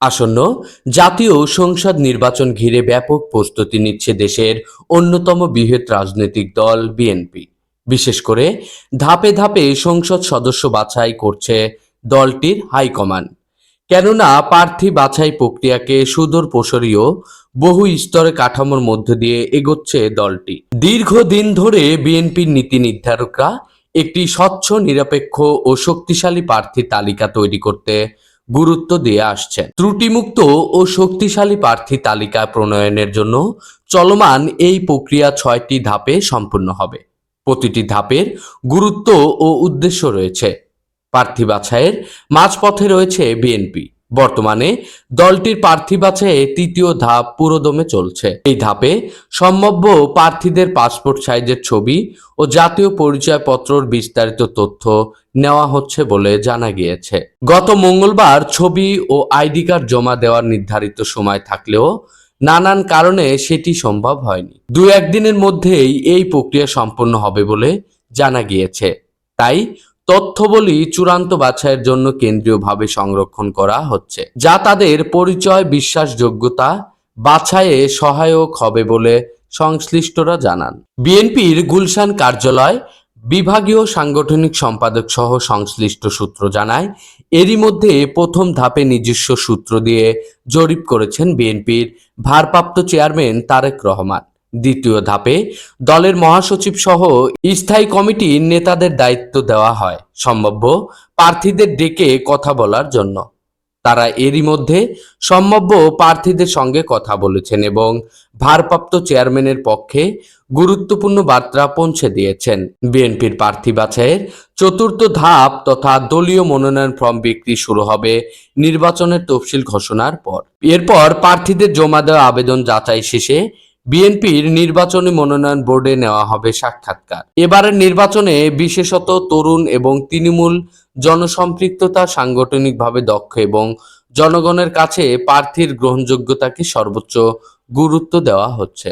আসন্ন জাতীয় সংসদ নির্বাচন ঘিরে ব্যাপক প্রস্তুতি নিচ্ছে দেশের অন্যতম বৃহৎ রাজনৈতিক দল বিএনপি। বিশেষ করে ধাপে ধাপে সংসদ সদস্য বাছাই করছে দলটির হাইকমান্ড। কেননা প্রার্থী বাছাই প্রক্রিয়াকে সুদূর প্রসারীয় বহু স্তরে কাঠামোর মধ্য দিয়ে এগোচ্ছে দলটি। দীর্ঘদিন ধরে বিএনপির নীতি নির্ধারকরা একটি স্বচ্ছ, নিরপেক্ষ ও শক্তিশালী প্রার্থী তালিকা তৈরি করতে গুরুত্ব দিয়ে আসছেন ত্রুটিমুক্ত ও শক্তিশালী প্রার্থী তালিকা প্রণয়নের জন্য চলমান এই প্রক্রিয়া ছয়টি ধাপে সম্পূর্ণ হবে। প্রতিটি ধাপের গুরুত্ব ও উদ্দেশ্য রয়েছে। প্রার্থী বাছাইয়ের মাঝপথে রয়েছে বিএনপি। বর্তমানে দলটির প্রার্থী বাছাইয়ে তৃতীয় ধাপ পুরোদমে চলছে। এই ধাপে সম্ভাব্য প্রার্থীদের পাসপোর্ট সাইজের ছবি ও জাতীয় পরিচয়পত্রর বিস্তারিত তথ্য নেওয়া হচ্ছে বলে জানা গিয়েছে। গত মঙ্গলবার ছবি ও আইডি কার্ড জমা দেওয়ার নির্ধারিত সময় থাকলেও নানান কারণে সেটি সম্ভব হয়নি। দু একদিনের মধ্যেই এই প্রক্রিয়া সম্পন্ন হবে বলে জানা গিয়েছে। তাই তথ্যবলী চূড়ান্ত বাছাইয়ের জন্য কেন্দ্রীয়ভাবে সংরক্ষণ করা হচ্ছে, যা তাদের পরিচয়, বিশ্বাসযোগ্যতা, বাছাইয়ে সহায়ক হবে বলে সংশ্লিষ্টরা জানান। বিএনপির গুলশান কার্যালয়, বিভাগীয় সাংগঠনিক সম্পাদক সহ সংশ্লিষ্ট সূত্র জানায়, এরই মধ্যে প্রথম ধাপে নিজস্ব সূত্র দিয়ে জরিপ করেছেন বিএনপির ভারপ্রাপ্ত চেয়ারম্যান তারেক রহমান। দ্বিতীয় ধাপে দলের মহাসচিব সহ স্থায়ী কমিটির নেতাদের দায়িত্ব দেওয়া হয়। সম্ভাব্য প্রার্থীদের ডেকে কথা বলার জন্য। তারা এরই মধ্যে সম্ভাব্য প্রার্থীদের সঙ্গে কথা বলেছেন এবং ভারপ্রাপ্ত চেয়ারম্যানের পক্ষে গুরুত্বপূর্ণ বার্তা পৌঁছে দিয়েছেন। বিএনপির প্রার্থী বাছাইয়ের চতুর্থ ধাপ তথা দলীয় মনোনয়ন ফর্ম বিক্রি শুরু হবে নির্বাচনের তফসিল ঘোষণার পর। এরপর প্রার্থীদের জমা দেওয়া আবেদন যাচাই শেষে বিএনপির নির্বাচনী মনোনয়ন বোর্ডে নেওয়া হবে সাক্ষাৎকার। এবারের নির্বাচনে বিশেষত তরুণ এবং তৃণমূল জনসম্পৃক্ততা সাংগঠনিকভাবে দক্ষ এবং জনগণের কাছে প্রার্থীর গ্রহণযোগ্যতাকে সর্বোচ্চ গুরুত্ব দেওয়া হচ্ছে।